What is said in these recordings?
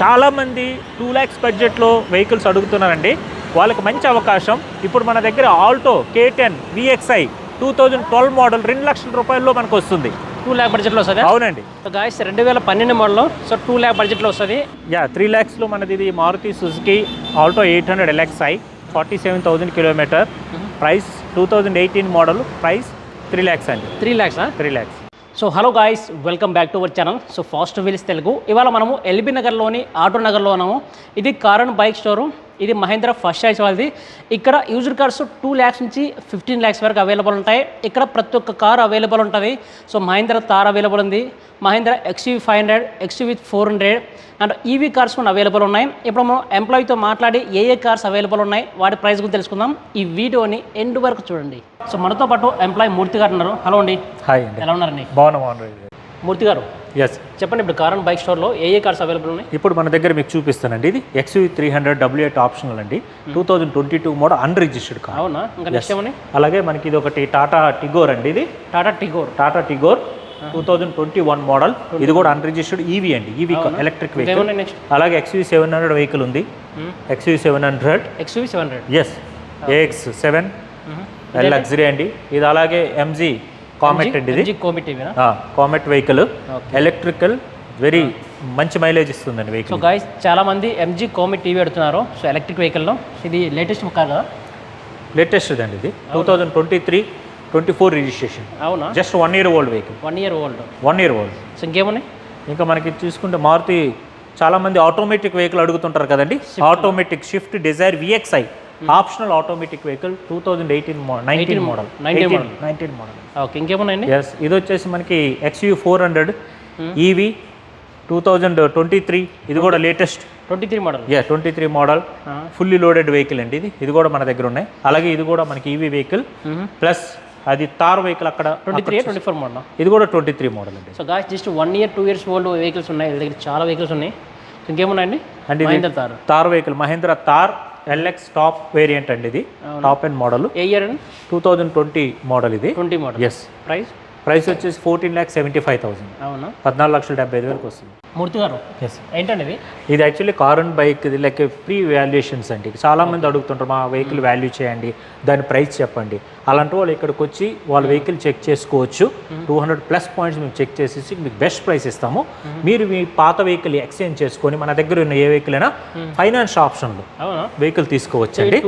చాలామంది టూ ల్యాక్స్ బడ్జెట్లో వెహికల్స్ అడుగుతున్నారండి. వాళ్ళకి మంచి అవకాశం. ఇప్పుడు మన దగ్గర Alto K ten VXI two thousand twelve model రెండు లక్షల రూపాయల్లో మనకు వస్తుంది. టూ ల్యాక్ బడ్జెట్లో వస్తుంది? అవునండి. సో గాయస్ రెండు వేల పన్నెండు మోడల్ సో టూ ల్యాక్ బడ్జెట్లో వస్తుంది. యా త్రీ ల్యాక్స్లో మనది ఇది Maruti Suzuki Alto eight hundred LXI forty seven thousand kilometre price two thousand eighteen model price three lakhs అండి. Three ల్యాక్సా? Three lakhs. So hello guys welcome back to our channel. So Fast Wheels Telugu. ఇవాళ మనము LB నగర్లోని auto నగర్లో ఉన్నాము. ఇది car bike showroom. ఇది Mahindra First choice వాళ్ళది. ఇక్కడ యూజర్ కార్స్ టూ ల్యాక్స్ నుంచి ఫిఫ్టీన్ ల్యాక్స్ వరకు అవైలబుల్ ఉంటాయి. ఇక్కడ ప్రతి ఒక్క కార్ అవైలబుల్ ఉంటుంది. సో మహేంద్ర తార్ అవైలబుల్ ఉంది. Mahindra XUV five hundred XUV four hundred and EV cars కూడా అవైలబుల్ ఉన్నాయి. ఇప్పుడు మనం ఎంప్లాయీతో మాట్లాడి ఏ ఏ కార్స్ అవైలబుల్ ఉన్నాయి వాటి ప్రైస్ గురించి తెలుసుకుందాం. ఈ వీడియోని ఎండ్ వరకు చూడండి. సో మనతో పాటు ఎంప్లాయీ మూర్తి గారు ఉన్నారు. హలో అండి. హాయ్ ఎలా ఉన్నారండి? బాగున్నా బాగున్నా. మూర్తి గారు ఎస్ చెప్పండి ఇప్పుడు కార్ అండ్ బైక్ స్టోర్లో ఏ ఏ కార్స్ అవైలబుల్ ఉన్నాయి? ఇప్పుడు మన దగ్గర మీకు చూపిస్తానండి. ఇది XUV three hundred W eight optional అండి. Two thousand twenty two model unregistered car అవునా? ఇంకా నెక్స్ట్ ఏమని? అలాగే మనకి ఇది ఒకటి టాటా టిగోర్ అండి ఇది. Tata Tigor Tata Tigor two thousand twenty one model ఇది కూడా అన్రిజిస్టర్డ్ ఈవీ అండి. ఈవీ ఎలక్ట్రిక్ వెహికల్ అలాగే ఎక్స్యూ సెవెన్ హండ్రెడ్ వెహికల్ ఉంది. XU seven hundred XUV seven hundred S AX seven luxury అండి. ఇది అలాగే ఎంజీ కామెట్ అండి ఇది. ఎంజీ కోమి టీవీనా కామెట్ వెహికల్ ఎలక్ట్రికల్ వెరీ మంచి మైలేజ్ ఇస్తుందండి సో వెహికల్ గాయస్ చాలా మంది ఎంజీ కోమి టీవీ పెడుతున్నారు. సో ఎలక్ట్రిక్ వెహికల్లో ఇది లేటెస్ట్ కార్ కదా? లేటెస్ట్ అండి ఇది. Two thousand twenty three twenty four registration అవునా? Just one year old vehicle one year old one year old so ఇంకేమున్నాయి? ఇంకా మనకి చూసుకుంటే మారుతి చాలా మంది ఆటోమేటిక్ వెహికల్ అడుగుతుంటారు కదండి. Automatic Swift Dzire VXI optional automatic vehicle two thousand eighteen nineteen model 19 model. Nineteen model okay ఇంకేమున్నాయండి yes ఇది వచ్చేసి మనకి XU four hundred EV two thousand twenty three ఇది కూడా latest twenty three model yeah twenty three model fully loaded vehicle అండి ఇది. ఇది కూడా మన దగ్గర ఉన్నాయి. అలాగే ఇది కూడా మనకి ఈవీ వెహికల్ ప్లస్ అది తార్ వెహికల్ అక్కడ twenty three twenty four model ఇది కూడా ట్వంటీ త్రీ మోడల్ అండి. So guys just one year two years old vehicles ఉన్నాయి. దగ్గర చాలా వెహికల్స్ ఉన్నాయి. ఇంకేమున్నాయండి? And Thar. Thar vehicle Mahindra Thar LX top variant అండి ఇది. టాప్ అండ్ మోడల్ ఏ ఇయర్ అండి? టూ థౌజండ్ ట్వంటీ మోడల్ ఇది. Twenty model yes price price వచ్చేసి fourteen lakh seventy five thousand అవునా? పద్నాలుగు లక్షల డెబ్బై ఐదు వరకు వస్తుంది. మూర్తి గారు ఎస్ ఏంటండి ఇది? ఇది యాక్చువల్లీ కార్ అండ్ బైక్ ఇది లైక్ ప్రీ వాల్యుయేషన్స్ అండి. చాలా మంది అడుగుతుంటారు మా వెహికల్ వాల్యూ చేయండి దాని ప్రైస్ చెప్పండి. అలాంటి వాళ్ళు ఇక్కడికి వచ్చి వాళ్ళ వెహికల్ చెక్ చేసుకోవచ్చు. టూ హండ్రెడ్ ప్లస్ పాయింట్స్ మేము చెక్ చేసేసి మీకు బెస్ట్ ప్రైస్ ఇస్తాము. మీరు మీ పాత వెహికల్ ఎక్స్చేంజ్ చేసుకొని మన దగ్గర ఉన్న ఏ వెహికల్ అయినా ఫైనాన్స్ ఆప్షన్లో వెహికల్ తీసుకోవచ్చు అండి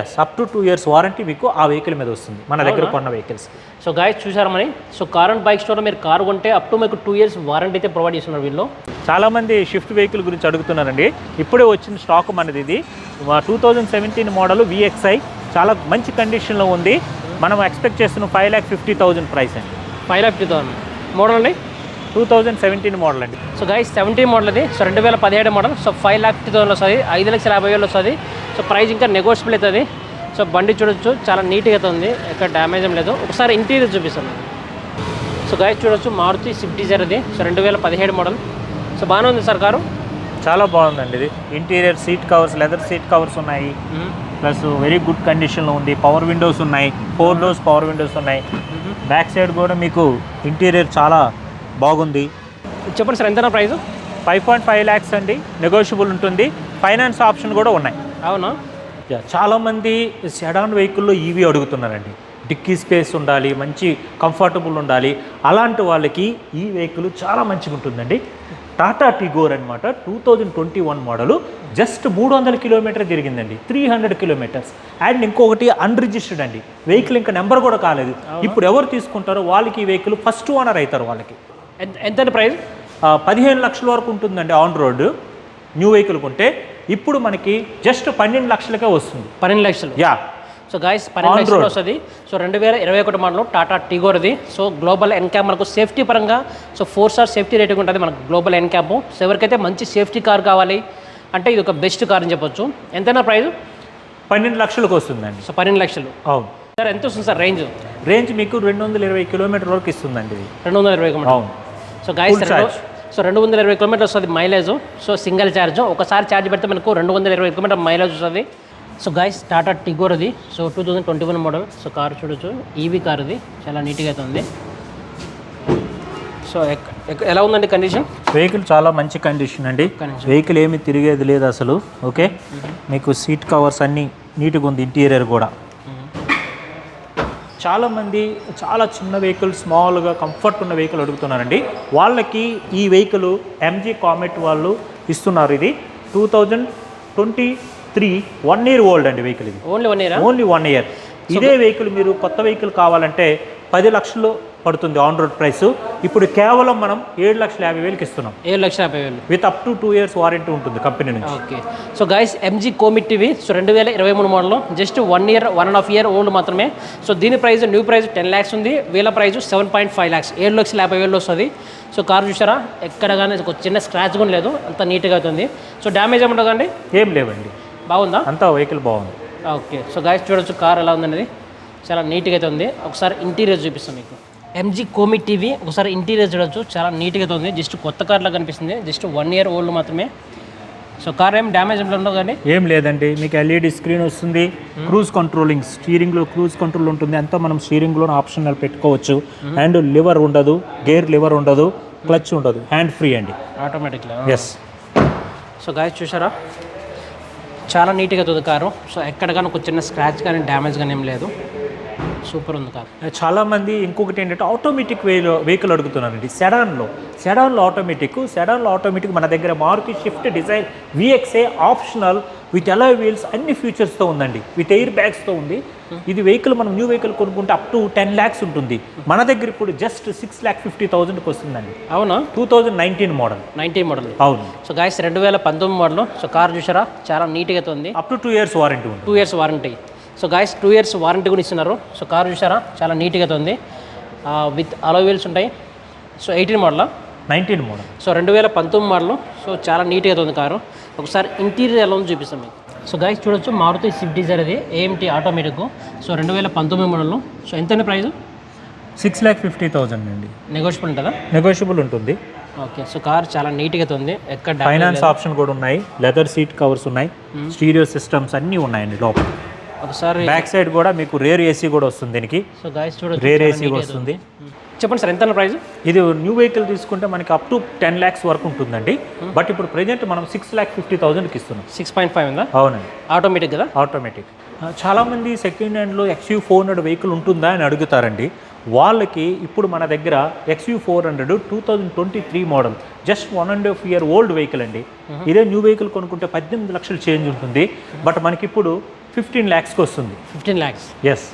yes up to two years warranty మీకు ఆ వెహికల్ మీద వస్తుంది. మన దగ్గర కొన్న వెహికల్స్. సో గాయస్ చూసారా మరి? సో కార్ అండ్ బైక్ స్టోర్లో మీరు కార్ కొంటే అప్ టు మీకు టూ ఇయర్స్ వారంటీ అయితే ప్రొవైడ్ చేస్తున్నారు వీళ్ళు. చాలా మంది షిఫ్ట్ వెహికల్ గురించి అడుగుతున్నారండి. ఇప్పుడే వచ్చిన స్టాక్ మనది ఇది. Two thousand seventeen model VXI చాలా మంచి కండిషన్లో ఉంది. మనం ఎక్స్పెక్ట్ చేస్తున్న five lakh fifty thousand price అండి. Five lakh fifty thousand. Model అండి? టూ థౌజండ్ సెవెంటీన్ మోడల్ అండి. సో గైస్ సెవెంటీ మోడల్ అది సో రెండు వేల పదిహేడు model so five lakh fifty thousand వస్తుంది. ఐదు లక్షల యాభై వేలు వస్తుంది. సో ప్రైస్ ఇంకా నెగోషియబుల్ అవుతుంది. సో బండి చూడొచ్చు. చాలా నీట్గా అయితే ఉంది. ఎక్కడ డ్యామేజ్ ఏం లేదు. ఒకసారి ఇంటీరియర్ చూపిస్తాను. సో గైస్ చూడొచ్చు. మారుతి స్విఫ్ట్ డిజైర్ అది సో రెండు వేల పదిహేడు మోడల్ సో బాగానే ఉంది సార్ కారు. చాలా బాగుందండి ఇది. Interior seat covers leather seat covers ఉన్నాయి. ప్లస్ వెరీ గుడ్ కండిషన్లో ఉంది. పవర్ విండోస్ ఉన్నాయి. ఫోర్ డోర్స్ పవర్ విండోస్ ఉన్నాయి. బ్యాక్ సైడ్ కూడా మీకు ఇంటీరియర్ చాలా బాగుంది. చెప్పండి సార్ ఎంత price five point five lakhs అండి. నెగోషియబుల్ ఉంటుంది. ఫైనాన్స్ ఆప్షన్ కూడా ఉన్నాయి. అవునా? చాలామంది సెడాన్ వెహికల్లో ఈవీ అడుగుతున్నారండి. డిక్కీ స్పేస్ ఉండాలి మంచి కంఫర్టబుల్ ఉండాలి. అలాంటి వాళ్ళకి ఈ వెహికల్ చాలా మంచిగా ఉంటుందండి టాటా టిగోర్ అనమాట two thousand twenty one model. Just మూడు వందల కిలోమీటర్ తిరిగిందండి త్రీ హండ్రెడ్ కిలోమీటర్స్. అండ్ ఇంకొకటి అన్రిజిస్టర్డ్ అండి వెహికల్ ఇంకా నెంబర్ కూడా కాలేదు. ఇప్పుడు ఎవరు తీసుకుంటారో వాళ్ళకి ఈ వెహికల్ ఫస్ట్ ఓనర్ అవుతారు వాళ్ళకి. ఎంత ప్రైస్ పదిహేను లక్షల వరకు ఉంటుందండి ఆన్ రోడ్ న్యూ వెహికల్ కొంటే ఇప్పుడు మనకి జస్ట్ పన్నెండు లక్షలకే వస్తుంది. పన్నెండు లక్షలు. యా. సో గాయస్ పన్నెండు. వస్తుంది. సో రెండు వేల ఇరవై ఒకటి మోడల్ టాటా టిగోర్ది సో గ్లోబల్ ఎన్క్యాప్ మనకు సేఫ్టీ పరంగా so four star safety rating ఉంటుంది మనకు గ్లోబల్ ఎన్క్యాప్ సో ఎవరికైతే మంచి సేఫ్టీ కార్ కావాలి అంటే ఇది ఒక బెస్ట్ కార్ అని చెప్పొచ్చు. ఎంతైనా ప్రైస్ పన్నెండు లక్షలకు వస్తుందండి. సో పన్నెండు లక్షలు. అవును. సార్ ఎంత వస్తుంది సార్ రేంజ్ రేంజ్ మీకు రెండు వందల ఇరవై కిలోమీటర్ వరకు ఇస్తుందండి ఇది. రెండు వందల ఇరవై అవును. So guys. సో రెండు వందల ఇరవై కిలోమీటర్ వస్తుంది మైలేజ్ సో సింగిల్ ఛార్జ్ ఒకసారి ఛార్జ్ పెడితే మనకు రెండు వందల ఇరవై కిలోమీటర్ మైలేజ్ వస్తుంది. సో గాయస్ టాటా టిగోర్ అది so two thousand twenty one model so car చూడొచ్చు ఈవీ కార్ ఇది చాలా నీట్గా అయితే ఉంది. సో ఎలా ఉందండి కండిషన్ వెహికల్ చాలా మంచి కండిషన్ అండి. వెహికల్ ఏమి తిరిగేది లేదు అసలు ఓకే? మీకు సీట్ కవర్స్ అన్నీ నీట్గా ఉంది ఇంటీరియర్ కూడా. చాలామంది చాలా చిన్న వెహికల్ స్మాల్గా కంఫర్ట్ ఉన్న వెహికల్ అడుగుతున్నారండి. వాళ్ళకి ఈ వెహికల్ ఎంజీ కామెట్ వాళ్ళు ఇస్తున్నారు ఇది. Two thousand twenty three one year old అండి వెహికల్ ఇది. ఓన్లీ వన్ ఇయరా ఓన్లీ వన్ ఇయర్ ఇదే వెహికల్ మీరు కొత్త వెహికల్ కావాలంటే పది లక్షలు పడుతుంది ఆన్ రోడ్ ప్రైస్ ఇప్పుడు కేవలం మనం ఏడు లక్షల యాభై వేలకి ఇస్తున్నాం. ఏడు లక్షల యాభై వేలు. With up to two years warranty ఉంటుంది కంపెనీ నుంచి. Okay so guys MG Comet EV so రెండు వేల ఇరవై మూడు model just one year one and half year old మాత్రమే. సో దీని price new price ten lakhs ఉంది. వీళ్ళ price seven point five lakhs ఏడు లక్షల యాభై వేలు వస్తుంది. సో కార్ చూసారా? ఎక్కడ కానీ ఒక చిన్న స్క్రాచ్ కూడా లేదు. అంత నీట్గా అవుతుంది. సో డ్యామేజ్ అండి ఏం లేవండి. బాగుందా? అంతా వెహికల్ బాగుంది. ఓకే. సో గాయస్ చూడొచ్చు కార్ ఎలా ఉందనేది. చాలా నీట్గా అయితే ఉంది. ఒకసారి ఇంటీరియర్ చూపిస్తాను మీకు. ఎంజీ కోమి టీవీ ఒకసారి ఇంటీరియర్ చూడొచ్చు. చాలా నీట్గా అయితే ఉంది. జస్ట్ కొత్త కార్లా కనిపిస్తుంది. జస్ట్ వన్ ఇయర్ ఓల్డ్ మాత్రమే. సో కార్ ఏం డ్యామేజ్ ఉండవు కానీ. ఏం లేదండి. మీకు ఎల్ఈడి స్క్రీన్ వస్తుంది. క్రూజ్ కంట్రోలింగ్ స్టీరింగ్లో క్రూజ్ కంట్రోల్ ఉంటుంది. అంతా మనం స్టీరింగ్లో ఆప్షనల్ పెట్టుకోవచ్చు. అండ్ లివర్ ఉండదు. గేర్ లివర్ ఉండదు. క్లచ్ ఉండదు. హ్యాండ్ ఫ్రీ అండి. ఆటోమేటిక్గా ఎస్ సో గాయస్ చూసారా చాలా నీట్గా అవుతుంది సో ఎక్కడ కానీ ఒక చిన్న స్క్రాచ్ కానీ డ్యామేజ్ కానీ ఏం లేదు. సూపర్ ఉంది కార్. చాలా మంది ఇంకొకటి ఏంటంటే ఆటోమేటిక్ వేలో వెహికల్ అడుగుతున్నారండి. సెడాన్లో సెడాన్లో ఆటోమేటిక్ సెడాన్లో ఆటోమేటిక్ మన దగ్గర Maruti Swift Dzire VXI optional with alloy wheels అన్ని ఫీచర్స్తో ఉందండి. విత్ ఎయిర్ బ్యాగ్స్తో ఉంది. ఇది వెహికల్ మనం న్యూ వెహికల్ కొనుక్కుంటే అప్ టు టెన్ ల్యాక్స్ ఉంటుంది. మన దగ్గర ఇప్పుడు జస్ట్ సిక్స్ ల్యాక్ ఫిఫ్టీ థౌసండ్కి వస్తుందండి. అవునా? Two thousand nineteen model ninety model అవును. సో గాయస్ రెండు వేల పంతొమ్మిది మోడల్ సో కార్ చూసారా చాలా నీట్గా ఉంది. Up to two years warranty ఉంది two years warranty so guys two years warranty కూడా ఇస్తున్నారు. సో కార్ చూసారా చాలా నీట్గా ఉంది. విత్ అలో వీల్స్ ఉంటాయి. So eighteen model nineteen model so రెండు వేల పంతొమ్మిది మోడల్ సో చాలా నీట్గా ఉంది కారు. ఒకసారి ఇంటీరియర్ ఎలా ఉందో చూపిస్తాం మీకు. సో గాయస్ చూడొచ్చు మారుతి స్విఫ్ట్ డిజైర్ ఇది ఏఎంటీ ఆటోమేటిక్ సో రెండు వేల పంతొమ్మిది మోడల్ సో ఎంత price six lakh fifty thousand అండి. నెగోషియబుల్ ఉంటుందా? నెగోషియబుల్ ఉంటుంది. ఓకే సో కార్ చాలా నీట్గా ఉంది. ఎక్కడ ఫైనాన్స్ ఆప్షన్ కూడా ఉన్నాయి. లెదర్ సీట్ కవర్స్ ఉన్నాయి. స్టీరియో సిస్టమ్స్ అన్నీ ఉన్నాయండి లోపల. ఒకసారి బ్యాక్ సైడ్ కూడా మీకు రేర్ ఏసీ కూడా వస్తుంది దీనికి. సో గాయస్ చూడొచ్చు రేర్ ఏసీ వస్తుంది. చెప్పండి సార్ ఎంత ప్రైస్ ఇది న్యూ వెహికల్ తీసుకుంటే మనకి అప్ టు టెన్ ల్యాక్స్ వరకు ఉంటుందండి. బట్ ఇప్పుడు ప్రెజెంట్ మనం సిక్స్ ల్యాక్ ఫిఫ్టీ థౌసండ్కి ఇస్తున్నాం. సిక్స్ పాయింట్ ఫైవ్ ఉందా? అవునండి. ఆటోమేటిక్ కదా? ఆటోమేటిక్ చాలామంది సెకండ్ హ్యాండ్లో ఎక్స్యూ ఫోర్ హండ్రెడ్ వెహికల్ ఉంటుందా అని అడుగుతారండి. వాళ్ళకి ఇప్పుడు మన దగ్గర XU four hundred two thousand twenty three model just one and half year old vehicle అండి. ఇదే న్యూ వెహికల్ కొనుక్కుంటే పద్దెనిమిది లక్షలు చేంజ్ ఉంటుంది. బట్ మనకి ఇప్పుడు ఫిఫ్టీన్ ల్యాక్స్కి వస్తుంది. Fifteen lakhs? Yes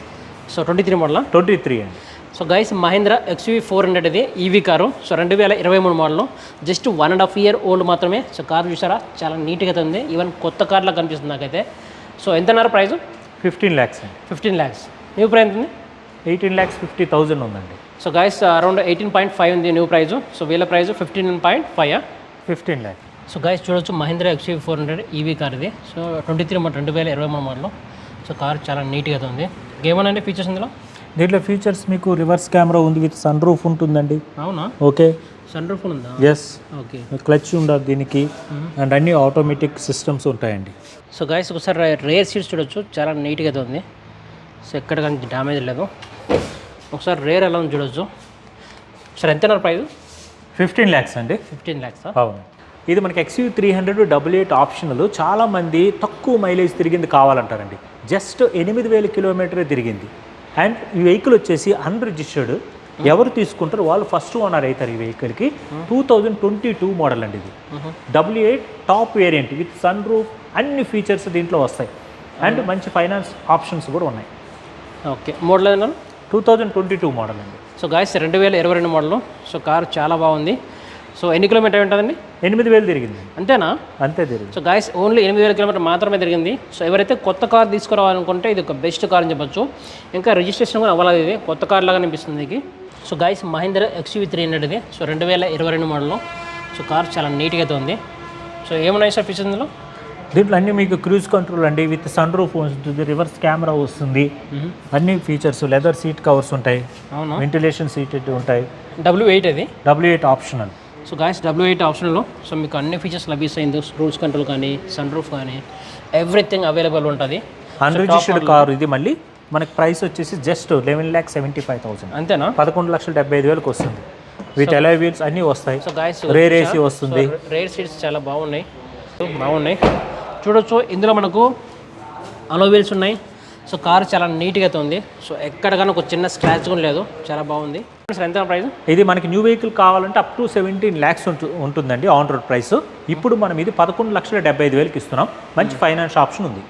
so twenty three model? Twenty three అండి. So guys Mahindra XV four hundred ఇది ఈవీ కారు. సో రెండు వేల ఇరవై మూడు model. Just one and half year old మాత్రమే. సో కార్ చూసారా? చాలా నీట్గా అయితే ఉంది. ఈవెన్ కొత్త కార్లా కనిపిస్తుంది నాకైతే. సో ఎంతన్నారు ప్రైస్ ఫిఫ్టీన్ ల్యాక్స్ అండి. ఫిఫ్టీన్ ల్యాక్స్. న్యూ ప్రైస్ ఉంది? ఎయిటీన్ ల్యాక్స్ ఫిఫ్టీ థౌజండ్ ఉందండి. So guys around eighteen point five ఉంది న్యూ ప్రైస్ సో వీళ్ళ price fifteen point five fifteen lakhs so guys చూడొచ్చు Mahindra XV four hundred EV car ఇది. So twenty three రెండు వేల ఇరవై మూడు మోడల్. సో కార్ చాలా నీట్గా అయితే ఉంది. ఏమన్నా ఫీచర్స్ ఇందులో? దీంట్లో ఫీచర్స్ మీకు రివర్స్ కెమెరా ఉంది విత్ సన్ రూఫ్ ఉంటుందండి. అవునా? ఓకే సన్ రూఫ్ ఉందా? ఎస్ ఓకే క్లచ్ ఉండదు దీనికి? అండ్ అన్ని ఆటోమేటిక్ సిస్టమ్స్ ఉంటాయండి. సో గైస్ ఒకసారి రేర్ సీట్స్ చూడొచ్చు. చాలా నీట్గా అయితే ఉంది. సో ఎక్కడ కానీ డ్యామేజ్ లేదు. ఒకసారి రేర్ ఎలా ఉంది చూడొచ్చు. సార్ ఎంత ప్రైస్ ఫిఫ్టీన్ ల్యాక్స్ అండి. ఫిఫ్టీన్ ల్యాక్స్ అవును. ఇది మనకి XU three hundred double eight optional చాలామంది తక్కువ మైలేజ్ తిరిగింది కావాలంటారండి. జస్ట్ ఎనిమిది వేల కిలోమీటరే తిరిగింది. అండ్ ఈ వెహికల్ వచ్చేసి అన్రిజిస్టర్డ్ ఎవరు తీసుకుంటారో వాళ్ళు ఫస్ట్ ఓనర్ అవుతారు ఈ వెహికల్కి two thousand twenty two model అండి ఇది. W eight top variant with sunroof అన్ని ఫీచర్స్ దీంట్లో వస్తాయి. అండ్ మంచి ఫైనాన్స్ ఆప్షన్స్ కూడా ఉన్నాయి. Okay model two thousand twenty two model అండి. సో గాయస్ రెండు వేల ఇరవై రెండు మోడల్ సో కార్ చాలా బాగుంది. సో ఎన్ని కిలోమీటర్ ఉంటుందండి? ఎనిమిది వేలు తిరిగింది. అంతేనా? అంతే తిరిగింది. సో గాయస్ ఓన్లీ ఎనిమిది వేల కిలోమీటర్ మాత్రమే తిరిగింది. సో ఎవరైతే కొత్త కార్ తీసుకురావాలనుకుంటే ఇది ఒక బెస్ట్ కార్ అని చెప్పొచ్చు. ఇంకా రిజిస్ట్రేషన్ కూడా అవ్వలేదు ఇది. కొత్త కార్ లాగా అనిపిస్తుంది ఇది. So guys Mahindra XUV three hundred ఇది. సో రెండు వేల ఇరవై రెండు మోడల్ సో కార్ చాలా నీట్గా అయితే ఉంది. సో ఏమున్నాయి సార్ ఫీచర్స్ ఇందులో? దీంట్లో అన్ని మీకు క్రూజ్ కంట్రోల్ అండి విత్ సన్ రూఫ్ వస్తుంది రివర్స్ కెమెరా వస్తుంది. అన్ని ఫీచర్స్ లెదర్ సీట్ కవర్స్ ఉంటాయి. అవునా? వెంటిలేషన్ సీట్ ఉంటాయి. డబ్ల్యూ ఎయిట్ అది W eight optional so guys W eight ఆప్షన్లో సో మీకు అన్ని ఫీచర్స్ లభిస్తాయి. రూల్స్ కంట్రోల్ కానీ సన్ రూఫ్ కానీ ఎవ్రీథింగ్ అవైలబుల్ ఉంటుంది. అన్రిజిస్టర్డ్ కారు ఇది మళ్ళీ మనకి ప్రైస్ వచ్చేసి just eleven lakh seventy five thousand అంతేనా? పదకొండు లక్షల డెబ్బై ఐదు వేలకు వస్తుంది. విత్ ఎలై వీల్స్ అన్నీ వస్తాయి. సో గాయస్ రేర్ ఏసీ వస్తుంది. రేర్ సీట్స్ చాలా బాగున్నాయి. బాగున్నాయి. చూడొచ్చు ఇందులో మనకు అలో వీల్స్ ఉన్నాయి. సో కార్ చాలా నీట్గా అయితే ఉంది. సో ఎక్కడ కానీ ఒక చిన్న స్క్రాచ్ కూడా లేదు. చాలా బాగుంది. సార్ ఎంత ప్రైస్ ఇది మనకి న్యూ వెహికల్ కావాలంటే అప్ టు సెవెంటీన్ ల్యాక్స్ ఉంటుందండి ఆన్ రోడ్ ప్రైస్ ఇప్పుడు మనం ఇది పదకొండు లక్షల డెబ్బై ఐదు వేలకి ఇస్తున్నాం. మంచి ఫైనాన్స్ ఆప్షన్ ఉంది.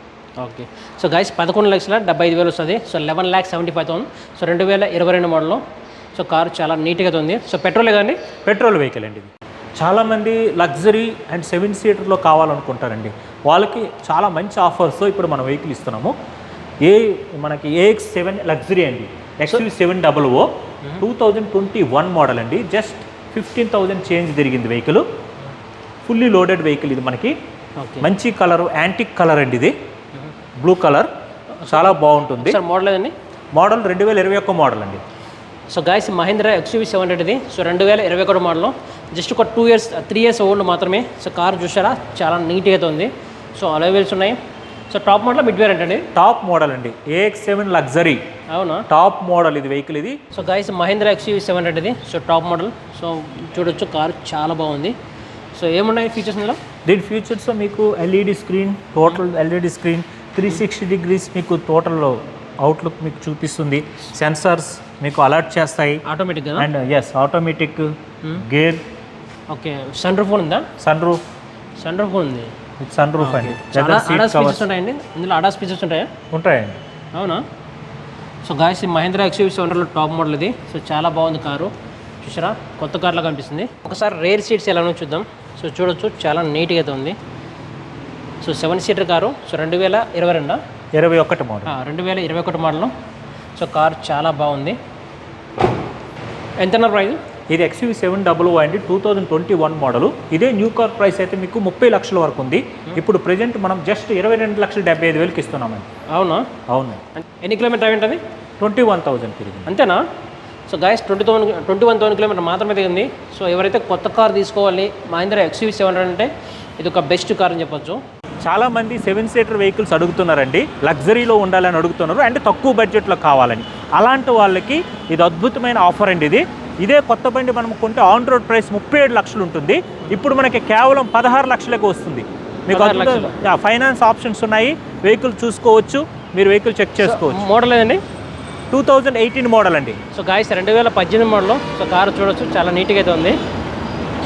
ఓకే సో గైస్ పదకొండు లక్షల డెబ్బై ఐదు వేలు వస్తుంది. So eleven lakh seventy five thousand so రెండు వేల ఇరవై రెండు మోడల్లో సో కారు చాలా నీట్గా ఉంది. సో పెట్రోల్ కదండి? పెట్రోల్ వెహికల్ అండి ఇది. చాలామంది లగ్జరీ అండ్ సెవెన్ సీటర్లో కావాలనుకుంటారండి. వాళ్ళకి చాలా మంచి ఆఫర్స్ ఇప్పుడు మనం వెహికల్ ఇస్తున్నాము. ఏ మనకి ఏఎక్స్ సెవెన్ లగ్జరీ అండి. XU seven double O two thousand twenty one model అండి. జస్ట్ ఫిఫ్టీన్ థౌజండ్ చేంజ్ తిరిగింది వెహికల్ ఫుల్లీ లోడెడ్ వెహికల్ ఇది మనకి. మంచి కలర్ యాంటిక్ కలర్ అండి ఇది. బ్లూ కలర్ చాలా బాగుంటుంది. మోడల్ ఏదండి? మోడల్ రెండు వేల ఇరవై ఒక్క మోడల్ అండి. So guys Mahindra XUV seven హండ్రెడ్ది so రెండు వేల ఇరవై ఒకటి మోడల్ జస్ట్ ఒక two years three years old మాత్రమే. సో కార్ చూసారా? చాలా నీట్గా అయితే ఉంది. సో అలవేల్స్ ఉన్నాయి. So top model mid variant అండి టాప్ మోడల్ అండి. AX seven luxury. అవునా? టాప్ మోడల్ ఇది వెహికల్ ఇది. So guys Mahindra XUV seven హండ్రెడ్ది so top model. So చూడొచ్చు కార్ చాలా బాగుంది. సో ఏమున్నాయి ఫీచర్స్ ఇందులో? దీని ఫీచర్స్ మీకు LED screen total LED screen three sixty degrees మీకు టోటల్ అవుట్లుక్ మీకు చూపిస్తుంది. సెన్సార్స్ మీకు అలర్ట్ చేస్తాయి. Automatic and yes automatic gear okay sunroof ఉందా? సన్ రూఫ్ సన్ రూఫ్ ఉంది. విత్ సన్ రూఫ్ అండి ఫీచర్స్ ఉంటాయండి? ఇందులో అడాస్ ఫీచర్స్ ఉంటాయా? ఉంటాయండి. అవునా? సో గాయస్ ఈ మహేంద్ర ఎక్స్యూవీ సెవెండర్లో టాప్ మోడల్ ఇది. సో చాలా బాగుంది కారు. చూసారా? కొత్త కార్లా కనిపిస్తుంది. ఒకసారి రేర్ సీట్స్ ఎలానో చూద్దాం. సో చూడొచ్చు. చాలా నీట్గా అయితే ఉంది. So seven seater car. So రెండు వేల ఇరవై రెండా? ఇరవై ఒకటి మోడల్ రెండు వేల ఇరవై ఒకటి మోడల్ సో కార్ చాలా బాగుంది. ఎంత ప్రైస్? ఇది ఎక్స్యూవీ సెవెన్ డబుల్ అండి two thousand twenty one model ఇదే న్యూ కార్ ప్రైస్ అయితే మీకు ముప్పై లక్షల వరకు ఉంది. ఇప్పుడు ప్రెజెంట్ మనం జస్ట్ ఇరవై రెండు లక్షల డెబ్బై ఐదు వేలకి ఇస్తున్నామండి అవునా? అవును. ఎన్ని కిలోమీటర్ ఉంటుంది? ట్వంటీ వన్ థౌజండ్ తిరిగి అంతేనా? So guys twenty thousand twenty one thousand kilometre మాత్రమే దిగింది సో ఎవరైతే కొత్త కార్ తీసుకోవాలి మహేంద్ర ఎక్స్యూవీ సెవెన్ అంటే ఇది ఒక బెస్ట్ కార్ అని చెప్పొచ్చు. చాలా మంది సెవెన్ సీటర్ వెహికల్స్ అడుగుతున్నారండి లగ్జరీలో ఉండాలని అడుగుతున్నారు. అంటే తక్కువ బడ్జెట్లో కావాలని. అలాంటి వాళ్ళకి ఇది అద్భుతమైన ఆఫర్ అండి ఇది. ఇదే కొత్త బండి మనం కొంటే ఆన్ రోడ్ ప్రైస్ ముప్పై ఏడు లక్షలు ఉంటుంది. ఇప్పుడు మనకి కేవలం పదహారు లక్షలకు వస్తుంది. మీకు 16 లక్షలు. ఫైనాన్స్ ఆప్షన్స్ ఉన్నాయి. వెహికల్ చూసుకోవచ్చు. మీరు వెహికల్ చెక్ చేసుకోవచ్చు. మోడల్ ఏదండి? టూ థౌజండ్ ఎయిటీన్ మోడల్ అండి. సో గాయస్ రెండు వేల పద్దెనిమిది మోడల్ సో కారు చూడొచ్చు. చాలా నీట్గా అయితే ఉంది.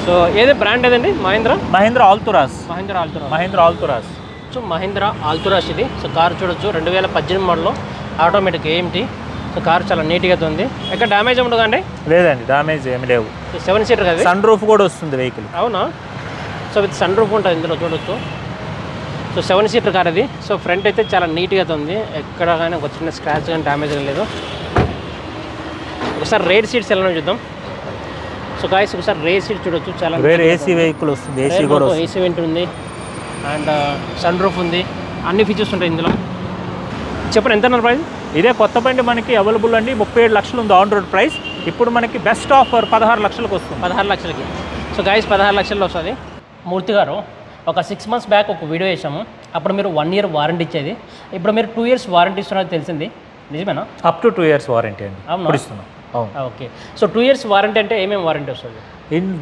సో ఏది బ్రాండ్ ఏదండి? Mahindra? Mahindra Alturas. Mahindra Altura Mahindra Alturas. So Mahindra Alturas ఇది. సో కారు చూడొచ్చు. రెండు వేల పద్దెనిమిది model automatic AMT so car చాలా నీట్గా ఉంది. ఎక్కడ డ్యామేజ్ ఉండదు అండి? లేదండి డామేజ్ ఏమి లేవు. సెవెన్ సీటర్ కదా? సన్ రూఫ్ కూడా వస్తుంది వెహికల్. అవునా? సో విత్ సన్ రూఫ్ ఉంటుంది ఇందులో చూడొచ్చు. సో సెవెన్ సీటర్ కార్ అది. సో ఫ్రంట్ అయితే చాలా నీట్గా ఉంది. ఎక్కడ కానీ ఒక చిన్న స్క్రాచ్ కానీ డ్యామేజ్ లేదు. ఒకసారి రేర్ సీట్స్ ఎలా చూద్దాం. సో గాయస్ ఒకసారి రేర్ సీట్ చూడొచ్చు. చాలా వేరే ఏసీ వెహికల్ వస్తుంది ఏసీ కూడా ఏసీ వెంట్ ఉంది. అండ్ సన్ రూఫ్ ఉంది. అన్ని ఫీచర్స్ ఉంటాయి ఇందులో. చెప్పండి ఎంత ప్రైస్ ఇదే కొత్త బండి మనకి అవైలబుల్ అండి. ముప్పై ఏడు లక్షలు ఉంది ఆన్ రోడ్ ప్రైస్. ఇప్పుడు మనకి బెస్ట్ ఆఫర్ పదహారు లక్షలకు వస్తుంది. పదహారు లక్షలకి. సో గాయస్ పదహారు లక్షల్లో వస్తుంది. మూర్తి గారు ఒక సిక్స్ మంత్స్ బ్యాక్ ఒక వీడియో వేసాము అప్పుడు మీరు వన్ ఇయర్ వారంటీ ఇచ్చేది. ఇప్పుడు మీరు టూ ఇయర్స్ వారంటీ ఇస్తున్నది తెలిసింది. నిజమేనా? Up to two years warranty అండి. అవునా? ఇస్తున్నాం. Okay so two years warranty అంటే ఏమేమి వారంటీ వస్తుంది?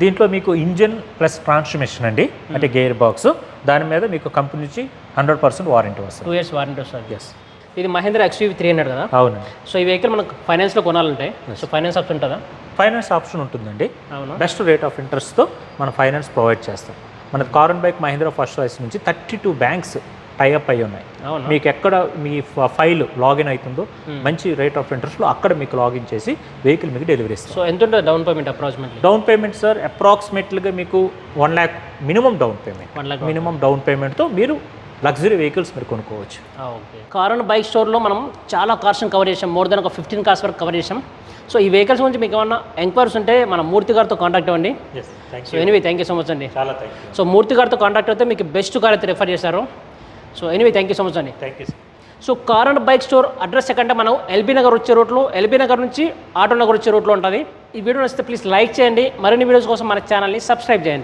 దీంట్లో మీకు ఇంజిన్ ప్లస్ ట్రాన్స్మిషన్ అండి. అంటే గేర్ బాక్స్ దాని మీద మీకు కంపెనీ నుంచి హండ్రెడ్ పర్సెంట్ వారంటీ వస్తుంది. టూ ఇయర్స్ వారంటీ వస్తుంది. ఎస్ ఇది మహేంద్ర ఎక్స్యూవీ త్రీ హండ్రెడ్ కదా? అవునండి. సో ఈ వెహికల్ మనకు ఫైనాన్స్లో కొనాలంటే సో ఫైనాన్స్ ఆప్షన్ ఉంటుందా? ఫైనాన్స్ ఆప్షన్ ఉంటుందండి. అవునా? బెస్ట్ రేట్ ఆఫ్ ఇంట్రెస్ట్తో మన ఫైనాన్స్ ప్రొవైడ్ చేస్తాం. మన car and bike Mahindra first choice నుంచి thirty two banks tie up అయి ఉన్నాయి. మీకు ఎక్కడ మీ ఫైల్ లాగిన్ అవుతుందో మంచి రేట్ ఆఫ్ ఇంట్రెస్ట్లో అక్కడ మీకు లాగిన్ చేసి వెహికల్ మీకు డెలివరీ ఇస్తాం. సో ఎంత ఉంటుంది down payment approximately down payment sir అప్రాక్సిమేట్లీగా మీకు one lakh minimum down payment one lakh minimum down పేమెంట్తో మీరు లగ్జరీ వెహికల్స్ మీరు కొనుక్కోవచ్చు. ఓకే. కార్ అండ్ బైక్ స్టోర్లో మనం చాలా కార్స్ని కవర్ చేసాం మోర్ దెన్ ఒక ఫిఫ్టీన్ కార్స్ వరకు కవర్ చేసాం సో ఈ వెహికల్స్ గురించి మీకు ఏమన్నా ఎంక్వైరీస్ ఉంటే మన మూర్తి గారితో కాంటాక్ట్ అవ్వండి. So anyway thank you so much అండి. చాలా సో మూర్తి గారితో కాంటాక్ట్ అయితే మీకు బెస్ట్ కార్ అయితే రిఫర్ చేశారు. So anyway thank you so much అండి. Thank you so car and bike store address ఎక్కడంటే మనం ఎల్బీ నగర్ వచ్చే రూట్లో ఎల్బీ నగర్ నుంచి ఆటో నగర్ వచ్చే రూట్లో ఉంటుంది. ఈ వీడియో నచ్చితే ప్లీజ్ లైక్ చేయండి. మరిన్ని వీడియోస్ కోసం మన ఛానల్ని సబ్స్క్రైబ్ చేయండి.